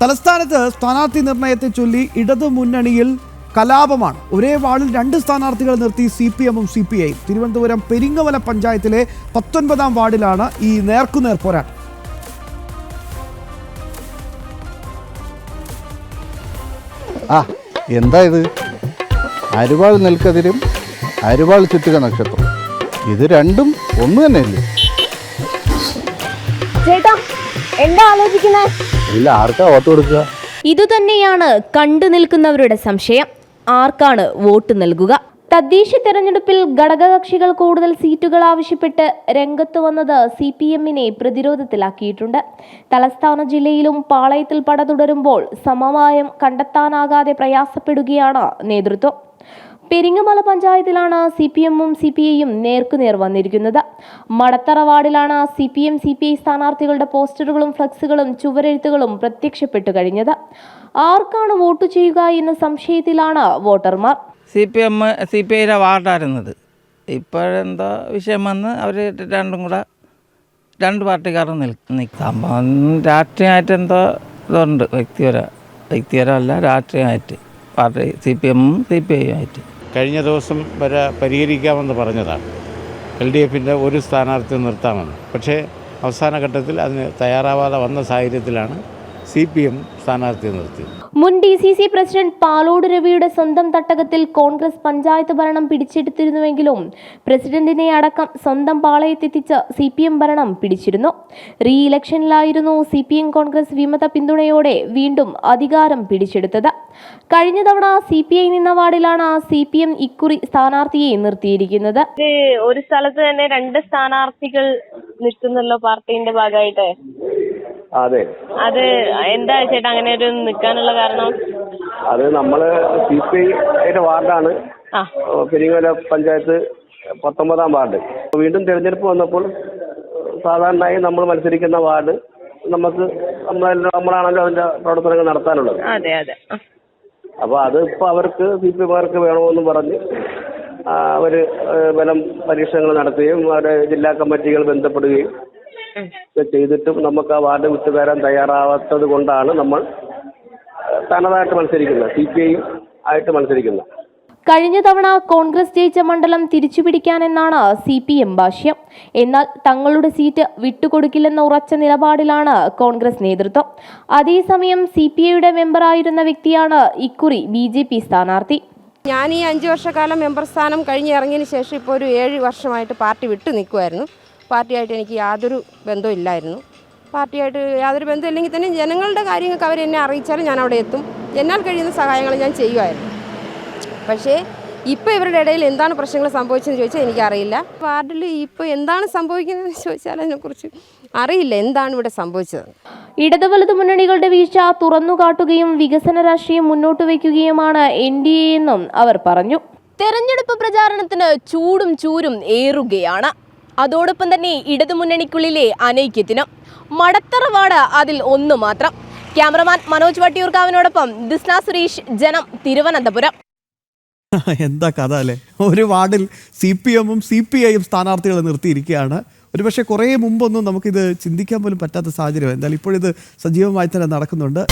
തലസ്ഥാനത്ത് സ്ഥാനാർത്ഥി നിർണയത്തെ ചൊല്ലി ഇടതു മുന്നണിയിൽ കലാപമാണ്. ഒരേ വാർഡിൽ രണ്ട് സ്ഥാനാർത്ഥികൾ നിർത്തി സി പി എമ്മും സി പി ഐയും. തിരുവനന്തപുരം പെരിങ്ങവല പഞ്ചായത്തിലെ പത്തൊൻപതാം വാർഡിലാണ് ഈ നേർക്കുനേർ പോരാട്ടം. ആ എന്താ ഇത്? അരുവാൾ നെൽക്കതിരും അരുവാൾ ചുറ്റുക നക്ഷത്രം. ഇത് രണ്ടും ഒന്ന് തന്നെയല്ലേ? ചേട്ടാ എന്താ ആലോചിക്കുന്നേ? ഇല്ല വോട്ട് കൊടുക്കുക? ഇതുതന്നെയാണ് കണ്ടു നിൽക്കുന്നവരുടെ സംശയം. ആർക്കാണ് വോട്ട് നൽകുക? തദ്ദേശ തെരഞ്ഞെടുപ്പിൽ ഘടകകക്ഷികൾ കൂടുതൽ സീറ്റുകൾ ആവശ്യപ്പെട്ട് രംഗത്ത് വന്നത് സി പി എമ്മിനെ പ്രതിരോധത്തിലാക്കിയിട്ടുണ്ട്. തലസ്ഥാന ജില്ലയിലും പാളയത്തിൽ പട തുടരുമ്പോൾ സമവായം കണ്ടെത്താനാകാതെ പ്രയാസപ്പെടുകയാണ് നേതൃത്വം. പെരിങ്ങമല പഞ്ചായത്തിലാണ് സി പി എമ്മും സി പി ഐയും നേർക്കുനേർ വന്നിരിക്കുന്നത്. മടത്തറ വാർഡിലാണ് C P M C P I സ്ഥാനാർത്ഥികളുടെ പോസ്റ്ററുകളും ഫ്ലക്സുകളും ചുവരെഴുത്തുകളും പ്രത്യക്ഷപ്പെട്ടു കഴിഞ്ഞത്. ആർക്കാണ് വോട്ട് ചെയ്യുക എന്ന സംശയത്തിലാണ് വോട്ടർമാർ. C P M C P ഐയുടെ വാർഡായിരുന്നത്. ഇപ്പോഴെന്തോ വിഷയം വന്ന് അവർ രണ്ടും കൂടെ രണ്ട് പാർട്ടിക്കാരും നിൽക്കും. രാഷ്ട്രീയമായിട്ട് എന്തോ ഇതുണ്ട്. വ്യക്തിപര വ്യക്തിപരമല്ല രാഷ്ട്രീയമായിട്ട്. പാർട്ടി സി പി എമ്മും സി പി ഐയും ആയിട്ട് കഴിഞ്ഞ ദിവസം വരെ പരിഹരിക്കാമെന്ന് പറഞ്ഞതാണ്. എൽ ഡി എഫിന്റെ ഒരു സ്ഥാനാർത്ഥി നിർത്താമെന്ന്. പക്ഷേ അവസാന ഘട്ടത്തിൽ അതിന് തയ്യാറാവാതെ വന്ന സാഹചര്യത്തിലാണ് സി പി എം സ്ഥാനാർത്ഥിയെ നിർത്തി. മുൻ D C C president Palode രവിയുടെ സ്വന്തം തട്ടകത്തിൽ കോൺഗ്രസ് പഞ്ചായത്ത് ഭരണം പിടിച്ചെടുത്തിരുന്നുവെങ്കിലും പ്രസിഡന്റിനെ അടക്കം സ്വന്തം പാളയത്തെത്തിച്ച് സി പി എം ഭരണം പിടിച്ചിരുന്നു. റീ ഇലക്ഷനിലായിരുന്നു സി പി എം കോൺഗ്രസ് വിമത പിന്തുണയോടെ വീണ്ടും അധികാരം പിടിച്ചെടുത്തത്. കഴിഞ്ഞ തവണ സി പി ഐ നിന്ന വാർഡിലാണ് സി പി എം ഇക്കുറി സ്ഥാനാർത്ഥിയെ നിർത്തിയിരിക്കുന്നത്. ഒരു സ്ഥലത്ത് തന്നെ രണ്ട് സ്ഥാനാർത്ഥികൾ നിൽക്കുന്നല്ലോ പാർട്ടിന്റെ ഭാഗമായിട്ട്. അതെ. അത് എന്താ ചേട്ടാ അങ്ങനെ ഒരു നിൽക്കാനുള്ള കാരണം? അത് നമ്മൾ സി പി ഐയുടെ വാർഡാണ്. ആ. പെരിങ്ങോല പഞ്ചായത്ത് പത്തൊമ്പതാം വാർഡ്. വീണ്ടും തിരഞ്ഞെടുപ്പ് വന്നപ്പോൾ സാധാരണയായി നമ്മൾ മത്സരിക്കുന്ന വാർഡ് നമുക്ക് നമ്മളാണല്ലോ അതിന്റെ പ്രവർത്തനങ്ങൾ നടത്താനുള്ളത്. അതെ അതെ. ആ. അപ്പോൾ അത് ഇപ്പൊ അവർക്ക് സി പി എമാർക്ക് വേണമെന്ന് പറഞ്ഞ് ആ, അവർ ഏഹ്, ബലം പരീക്ഷണങ്ങൾ നടത്തുകയും അവരുടെ ജില്ലാ കമ്മിറ്റികൾ ബന്ധപ്പെടുകയും ചെയ്തിട്ടും നമുക്ക് ആ വാർഡ് വിട്ടുതരാൻ തയ്യാറാവാത്തത് കൊണ്ടാണ് നമ്മൾ തനതായിട്ട് മത്സരിക്കുന്നത്. സി പി ഐയും ആയിട്ട് മത്സരിക്കുന്നത്. കഴിഞ്ഞ തവണ കോൺഗ്രസ് ജയിച്ച മണ്ഡലം തിരിച്ചുപിടിക്കാനെന്നാണ് സി പി എം ഭാഷ്യം. എന്നാൽ തങ്ങളുടെ സീറ്റ് വിട്ടുകൊടുക്കില്ലെന്ന ഉറച്ച നിലപാടിലാണ് കോൺഗ്രസ് നേതൃത്വം. അതേസമയം സി പി ഐയുടെ മെമ്പറായിരുന്ന വ്യക്തിയാണ് ഇക്കുറി ബി ജെ പി സ്ഥാനാർത്ഥി. ഞാൻ ഈ അഞ്ച് വർഷക്കാലം മെമ്പർ സ്ഥാനം കഴിഞ്ഞിറങ്ങിയതിന് ശേഷം ഇപ്പോൾ ഒരു ഏഴ് വർഷമായിട്ട് പാർട്ടി വിട്ടു നിൽക്കുമായിരുന്നു പാർട്ടിയായിട്ട് എനിക്ക് യാതൊരു ബന്ധവും ഇല്ലായിരുന്നു. പാർട്ടിയായിട്ട് യാതൊരു ബന്ധം ഇല്ലെങ്കിൽ തന്നെ ജനങ്ങളുടെ കാര്യങ്ങൾക്ക് അവരെന്നെ അറിയിച്ചാലും ഞാൻ അവിടെ എത്തും. എന്നാൽ കഴിയുന്ന സഹായങ്ങൾ ഞാൻ ചെയ്യുമായിരുന്നു. പക്ഷേ ഇപ്പോൾ ഇവരുടെ ഇടയിൽ എന്താണ് പ്രശ്നങ്ങൾ സംഭവിച്ചതെന്ന് ചോദിച്ചാൽ എനിക്കറിയില്ല. വാർഡിൽ ഇപ്പോൾ എന്താണ് സംഭവിക്കുന്നതെന്ന് ചോദിച്ചാൽ അതിനെക്കുറിച്ച് അറിയില്ല. എന്താണ് ഇവിടെ സംഭവിച്ചത് ഇടതു വലതു മുന്നണികളുടെ വീഴ്ച തുറന്നുകാട്ടുകയും വികസന രാഷ്ട്രീയം മുന്നോട്ട് വയ്ക്കുകയുമാണ് എൻ ഡി എ എന്നും അവർ പറഞ്ഞു. തെരഞ്ഞെടുപ്പ് പ്രചാരണത്തിന് ചൂടും ചൂരും ഏറുകയാണ്. അതോടൊപ്പം തന്നെ ഇടതുമുന്നണിക്കുള്ളിലെ അനൈക്യത്തിന്. മടത്തറവാട് അതിൽ ഒന്ന് മാത്രം. ക്യാമറമാൻ മനോജ് വട്ടിയൂർക്കാവിനോടൊപ്പം ദിസ്ന സുരേഷ് ജനം തിരുവനന്തപുരം. എന്താ കഥ അല്ലേ? ഒരു വാർഡിൽ സി പി എമ്മും സി പി ഐയും സ്ഥാനാർത്ഥികളെ നിർത്തിയിരിക്കുകയാണ്. ഒരുപക്ഷെ കുറേ മുമ്പൊന്നും നമുക്കിത് ചിന്തിക്കാൻ പോലും പറ്റാത്ത സാഹചര്യം എന്തായാലും ഇപ്പോഴിത് സജീവമായി തന്നെ നടക്കുന്നുണ്ട്.